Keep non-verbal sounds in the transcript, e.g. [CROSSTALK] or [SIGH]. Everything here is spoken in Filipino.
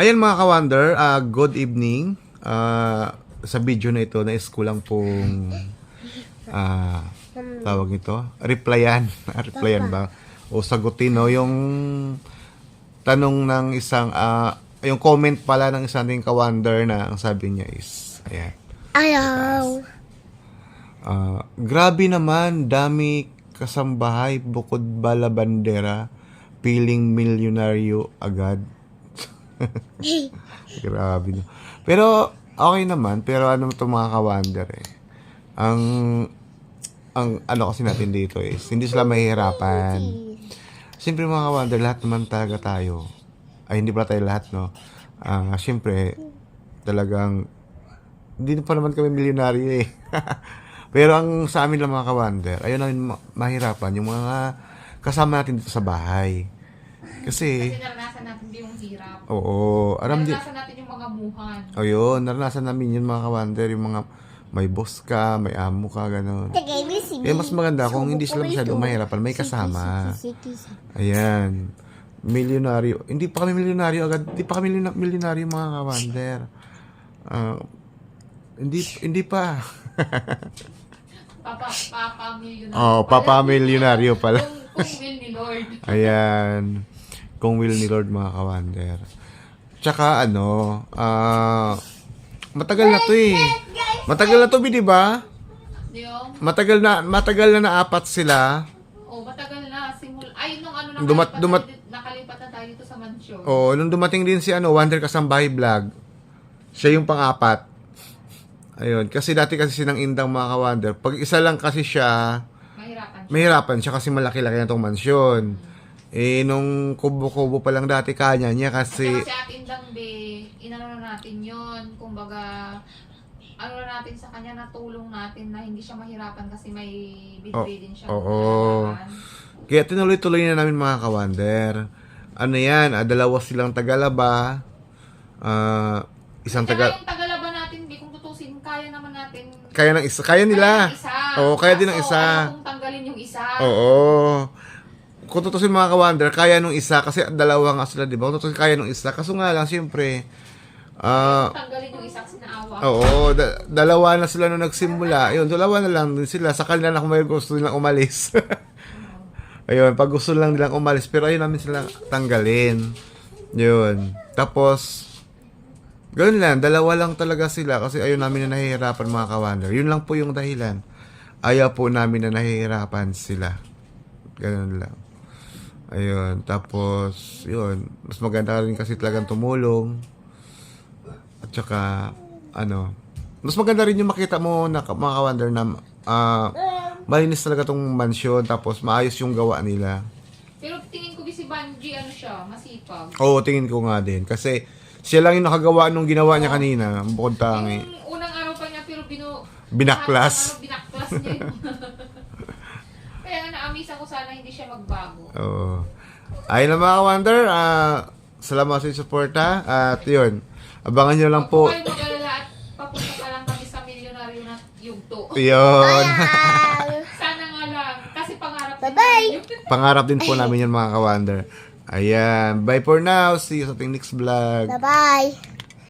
Ayan mga ka-wonder, ah, good evening. Ah, sa video na ito, nais ko lang pong ah, tawag nito, replyan. [LAUGHS] replyan ba? O sagutin, no? Yung tanong ng isang, ah, yung comment pala ng isang ating ka-wonder na ang sabi niya is, ayan. Ayaw. Ah, grabe naman, dami kasambahay bukod bala bandera, piling milyonaryo agad. [LAUGHS] grabe no. Pero okay naman, pero ano to mga ka-wonder eh. Ang ang ano kasi natin dito is hindi sila mahihirapan. Siyempre mga ka-wonder, lahat naman talaga tayo. Ay hindi pala tayo lahat no. Ah, siyempre talagang hindi pa naman kami milyonaryo eh. [LAUGHS] Pero ang sa amin lang mga kawander, ayun namin ma- mahirapan yung mga kasama natin dito sa bahay. Kasi, Kasi din yung hirap. oo, aram di, Naranasan natin yung mga buhan. ayun, naranasan namin yun mga kawander, yung mga may boss ka, may amo ka, gano'n. Eh, mas maganda kung hindi sila masyadong mahirapan, may kasama. Ayan. Milyonaryo. Hindi pa kami milyonaryo agad. Hindi pa kami milyona- milyonaryo mga kawander. Ah, hindi, hindi pa. Papa, papa milyonaryo. Oh, papa milyonaryo pala. Kung, kung will ni Lord. Ayan. Kung will ni Lord mga kawander. Tsaka ano, ah matagal na to eh. Matagal na to, di ba? Yung, Matagal na, matagal na na apat sila. oh, matagal na. Simul, ay, nung ano, Dumat- nakalipat, dumat- na, tayo- nakalipat na tayo dito sa mansyon. Oh, nung dumating din si ano, Wonder Kasambahay Vlog, siya yung pang-apat. Ayun, kasi dati kasi sinang indang mga ka-wonder. Pag isa lang kasi siya, Mahirapan siya. mahirapan siya kasi malaki-laki na tong mansyon. Eh, nung kubo-kubo pa lang dati kanya niya kasi... Kasi si atin lang, be, inano na natin yun. Kumbaga, ano na natin sa kanya, natulong natin na hindi siya mahirapan kasi may bibili din siya. Oh, oo. Kaya tinuloy-tuloy na namin mga kawander. Ano yan, ah, dalawa silang tagalaba. Ah, isang Kaya taga... yung tagalaba natin, be, kung tutusin, kaya naman natin. Kaya ng isa, kaya nila. Kaya ng isa. Oo, kaya din ng Kaso, isa. ayaw kong tanggalin yung isa. Oo. Kung tutusin mga kawander, kaya nung isa, kasi dalawa nga sila, di ba? Kung tutusin, kaya nung isa. Kaso nga lang, siyempre, ah, tanggalin yung isa kasi naawa. Oo, da- dalawa na sila nung nagsimula. Ayun, dalawa na lang din sila. Sa kanila na kung may gusto nilang umalis. [LAUGHS] ayun, pag gusto lang nilang umalis. Pero ayun namin sila tanggalin. Yun. Tapos, ganoon lang. Dalawa lang talaga sila kasi ayun namin na nahihirapan mga kawander. Yun lang po yung dahilan. Ayaw po namin na nahihirapan sila. Ganun lang. Ayun. Tapos, yun. Mas maganda rin kasi talagang tumulong. At saka, ano, mas maganda rin yung makita mo na mga ka-wonder na ah, malinis talaga tong mansyon tapos maayos yung gawa nila. Pero tingin ko si Banji, ano siya, masipag. Oo, tingin ko nga din. Kasi siya lang yung nakagawa nung ginawa niya kanina, bukod tangi. Yung unang araw pa niya, pero binu... Binaklas. binaklas niya [LAUGHS] na-amaze ako sana hindi siya magbago. Oo. Ayun na mga ka-wonder, ah, salamat sa suporta. At yun, abangan nyo lang po. Huwag kayo mag-alala at papunta ka lang kami sa milyonaryo na yugto. Yun. [LAUGHS] Sana nga lang. Kasi pangarap din Bye-bye. namin yun. [LAUGHS] Pangarap din po namin yun mga ka-wonder. Ayan. Bye for now. See you sa ating next vlog. Bye-bye.